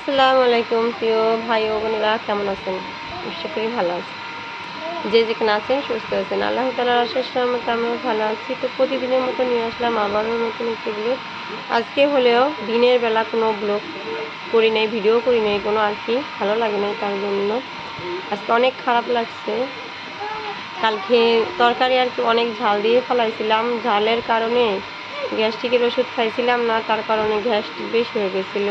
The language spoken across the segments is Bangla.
আসসালামু আলাইকুম, প্রিয় ভাই ও বোনেরা, কেমন আছেন? আশা করি ভালো আছেন। যে যেখানে আছেন, সুস্থ আছেন। আল্লাহ তালার আশেষ রহমতে আমিও ভালো আছি। তো প্রতিদিনের মতো নিয়ে আসলাম আবারও নতুন একটি ব্লগ আজকে হলেও দিনের বেলা কোনো ব্লগ করি নাই ভিডিও করি নাই, কোনো আর কি ভালো লাগে নাই তার জন্য। আজকে অনেক খারাপ লাগছে। কালকে তরকারি আর কি অনেক ঝাল দিয়ে ফেলাইছিলাম। ঝালের কারণে গ্যাস্ট্রিকের ওষুধ খাইছিলাম না, তার কারণে গ্যাস্ট্রিক বেশি হয়ে গেছিল।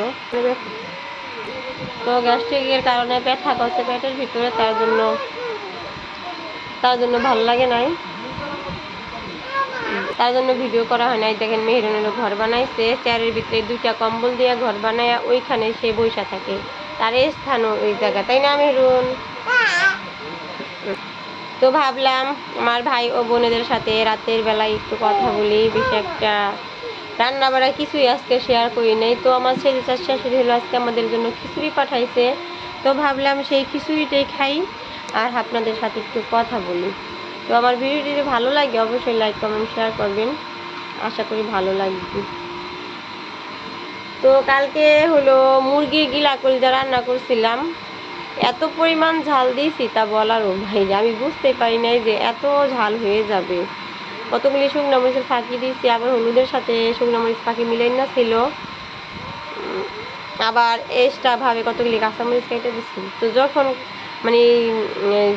তো গ্যাস্ট্রিকের কারণে ব্যথা করছে পেটের ভিতরে, তার জন্য তার জন্য ভালো লাগে নাই। তার জন্য ভিডিও করা হয় নাই। দেখেন মেহরুনের ঘর বানাইছে, চেয়ারের ভিতরে দুইটা কম্বল দিয়ে ঘর বানায় ওইখানে সে বৈশা থাকে। তার স্থানও ওই জায়গা, তাই না মেহরুন? তো ভাবলাম, আমার ভাই ও বোনেদের সাথে রাতের বেলায় একটু কথা বলি বেশি একটা রান্না বাড়া কিছুই আজকে শেয়ার করি নাই। তো আমার ছেলে চার শাশুড়ি হলো আজকে আমাদের জন্য খিচুড়ি পাঠাইছে। তো ভাবলাম সেই খিচুড়িটাই খাই আর আপনাদের সাথে একটু কথা বলি। তো আমার ভিডিওটি যদি ভালো লাগে অবশ্যই লাইক কমেন্ট শেয়ার করবেন। আশা করি ভালো লাগবে। তো কালকে হলো মুরগির গিলা কলিজা রান্না করছিলাম, এত পরিমাণ ঝাল দিয়েছি তা বলারও ভাই আমি বুঝতে পারি নাই যে এত ঝাল হয়ে যাবে। কতগুলি শুকনো মরিচের ফাঁকি দিয়েছি, আবার হলুদের সাথে শুকনো মরিচ ফাঁকি মিলাই না ছিল। আবার এক্সট্রা ভাবে কতগুলি কাঁচামরিচ কেটে দিচ্ছি তো যখন মানে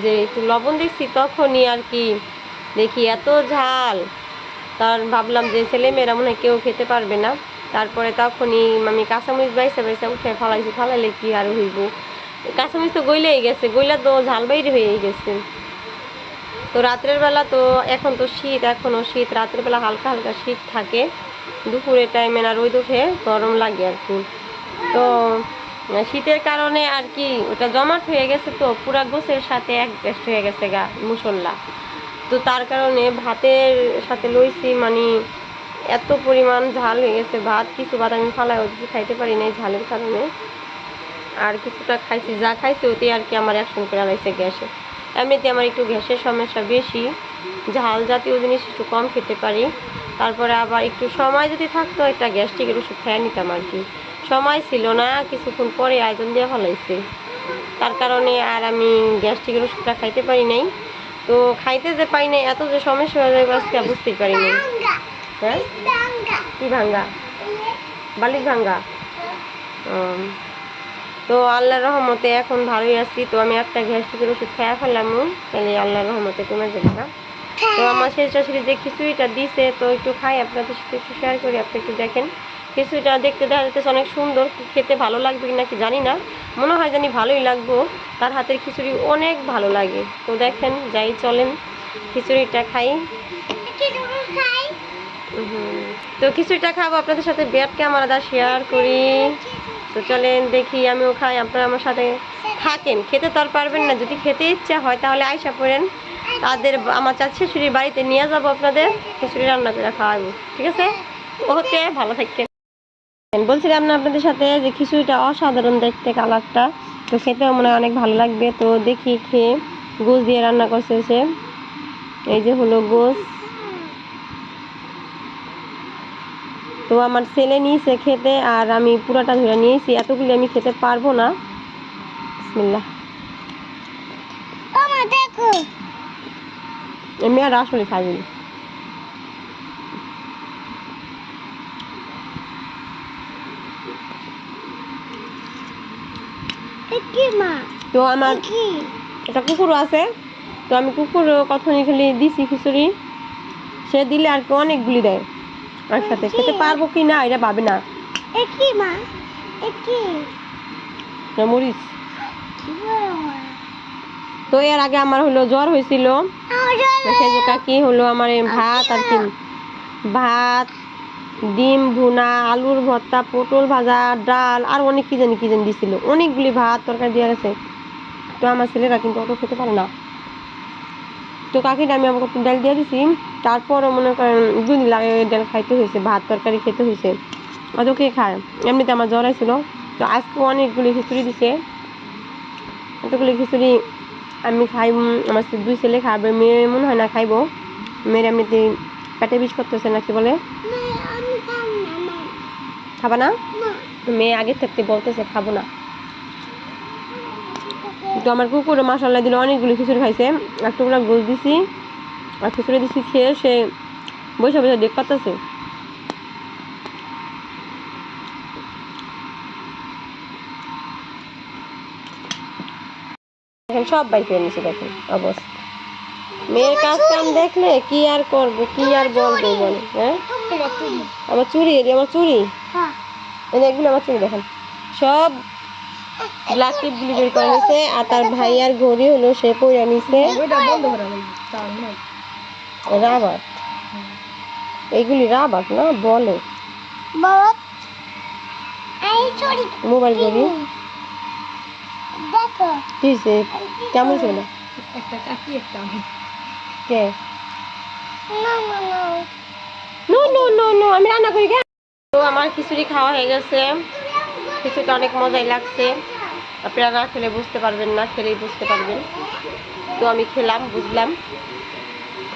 যে একটু লবণ দিচ্ছি তখনই আর কি দেখি এত ঝাল। তার ভাবলাম যে ছেলে মেয়েরা মনে হয় কেউ খেতে পারবে না। তারপরে তখনই আমি কাঁচামরিচ বাইসে বাইসে উঠে ফালাইছি, ফালাইলে কি আর হইব? কাঁচামরিচ তো গইলেই গেছে, গইলা তো ঝাল বাইরে হয়ে গেছে। তো রাত্রের বেলা তো এখন তো শীত এখনও শীত। রাত্রের বেলা হালকা হালকা শীত থাকে। দুপুরের টাইমে না রোদ ওঠে, গরম লাগে আর কি। তো, শীতের কারণে আর কি, ওটা জমাট হয়ে গেছে তো, পুরা গোছের সাথে এক বেস্ট হয়ে গেছে গা, মুসল্লা। তো তার কারণে ভাতের সাথে লইছি মানে এত পরিমাণ ঝাল হয়ে গেছে। ভাত, কিছু ভাত আমি ফালাই কিছু খাইতে পারি নাই ঝালের কারণে। আর কিছুটা খাইছি, যা খাইছি ওতেই আর কি আমার অ্যাকশন করে আলাইছে গ্যাসে। এমনিতে আমার একটু গ্যাসের সমস্যা বেশি ঝাল জাতীয় জিনিস একটু কম খেতে পারি। তারপরে আবার একটু সময় যদি থাকতো একটা গ্যাস্ট্রিকের ওষুধ খেয়ে নিতাম আর কি। সময় ছিল না কিছুক্ষণ পরে আয়োজন দিয়ে ফলাইছে। তার কারণে আর আমি গ্যাস্ট্রিকের ওষুধটা খাইতে পারি নাই। তো খাইতে যে পাই নাই এত যে সমস্যা হয়ে যাবে আজকে বুঝতেই পারি নাই। হ্যাঁ? কি ভাঙ্গা। বালিশ ভাঙ্গা? তো আল্লাহর রহমতে এখন ভালোই আছি। তো আমি একটা গ্যাস্ট্রিকের ওষুধ খেয়ে ফেললাম তাহলে আল্লাহর রহমতে কমে যাবে না। তো আমার শেষ শাশুড়ি যে খিচুড়িটা দিছে, তো একটু খাই, আপনাদের সাথে একটু শেয়ার করি, আপনি একটু দেখেন। খিচুড়িটা দেখতে দেখা যাচ্ছে অনেক সুন্দর, খেতে ভালো লাগবে কি নাকি জানি না। মনে হয় জানি ভালোই লাগবো। তার হাতের খিচুড়ি অনেক ভালো লাগে। তো দেখেন, যাই চলেন খিচুড়িটা খাই। তো খিচুড়িটা খাব, আপনাদের সাথে বেড ক্যামেরাটা শেয়ার করি। তো চলেন দেখি, আমিও খাই, আপনারা আমার সাথে থাকেন। খেতে তো আর পারবেন না, যদি খেতে ইচ্ছা হয় তাহলে আয়সা পড়েন। তাদের আমার চার শাশুড়ির বাড়িতে নিয়ে যাব আপনাদের খিচুড়ি রান্না করে খাওয়াবো, ঠিক আছে? ওকে ভালো থাকেন বলছিলাম না আপনাদের সাথে যে খিচুড়িটা অসাধারণ দেখতে, কালারটা। তো খেতেও মনে হয় অনেক ভালো লাগবে। তো দেখি খেয়ে গোস দিয়ে রান্না করছে সে। এই যে হলো গোস তো আমার ছেলে নিয়েছে খেতে আর আমি পুরাটা ধরে নিয়েছি। এতগুলি আমি খেতে পারব না। বিসমিল্লাহ। দেখো। আমি আর আসলে খাইনি। তো আমার একটা কুকুরও আছে। তো আমি কুকুর কখনই খালি দিছি খিচুড়ি। সে দিলে আর কি অনেকগুলি দেয়। একসাথে খেতে পারব কি না এটা ভাবে না। এ কি মা? এ কি? এটা মরিচ। কি বড় মা তো এর আগে আমার হলো জ্বর হয়েছিল। জন্য কি হলো আমার ভাত আর কি ভাত ডিম ভুনা আলুর ভর্তা পটল ভাজা ডাল আর অনেক কি জানি কি জানি দিছিল। অনেকগুলি ভাত তরকারি দেওয়া গেছে। তো আমার ছেলেরা কিন্তু অত খেতে পারে না। তো কাকিটা আমি আমাকে ডাল দিয়ে দিছি। তারপরও মনে করেন দুদিন লাগে ডাল খাইতে হয়েছে, ভাত তরকারি খেতে হয়েছে। অত কে খায়? এমনিতে আমার জ্বর ছিল তো আজকে অনেকগুলি খিচুড়ি দিছে। এতগুলি খিচুড়ি আমি খাই, আমার দুই ছেলে খাবে, মেয়ে মনে হয় না খাইবো। মেয়ের এমনিতে পেটে বিষ করতেছে নাকি বলে? খাবা না? মেয়ে আগে থাকতে বলতেছে খাব না। তো আমার কুকুরও মাসাল্লাহ দিল অনেকগুলো খিচুড়ি খাইছে। এক টুকরা গোল দিছি। আর খিচুড়ি দিছি, খেয়ে সে বসে বসে দেখ পাতাছে। সব দেখেন, অবস্থা। মেয়ের কাজ কাম দেখলে কি আর করব, কি আর বলব বলে হ্যাঁ? আমার চুরি এটি আমার চুরি। এগুলো আমার চুরি, দেখেন। সব আর তার ভাই আর ঘড়ি হলো, সে পরে নিছে। রাবার। এইগুলি রাবার না বলে। বাবা এই চুরি মোবাইল ঘড়ি দেখো। কি হয়েছে কেমন ছিল? কে? না না না। নো নো নো নো আমি রান্না করি তো আমার খিচুড়ি খাওয়া হয়ে গেছে। খিচুড়িটা অনেক মজাই লাগছে। আপনারা না খেলে বুঝতে পারবেন না খেলেই বুঝতে পারবেন। তো আমি খেলাম বুঝলাম।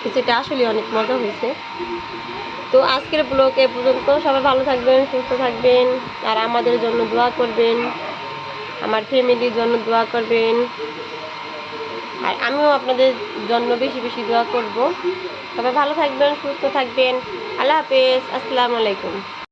খিচুড়িটা আসলে অনেক মজা হয়েছে। তো আজকের ব্লগ এ পর্যন্ত সবাই ভালো থাকবেন, সুস্থ থাকবেন, আর আমাদের জন্য দোয়া করবেন, আমার ফ্যামিলির জন্য দোয়া করবেন। আর আমিও আপনাদের জন্য বেশি বেশি দোয়া করব। সবাই ভালো থাকবেন, সুস্থ থাকবেন। আল্লাহ হাফেজ, আসসালামু আলাইকুম।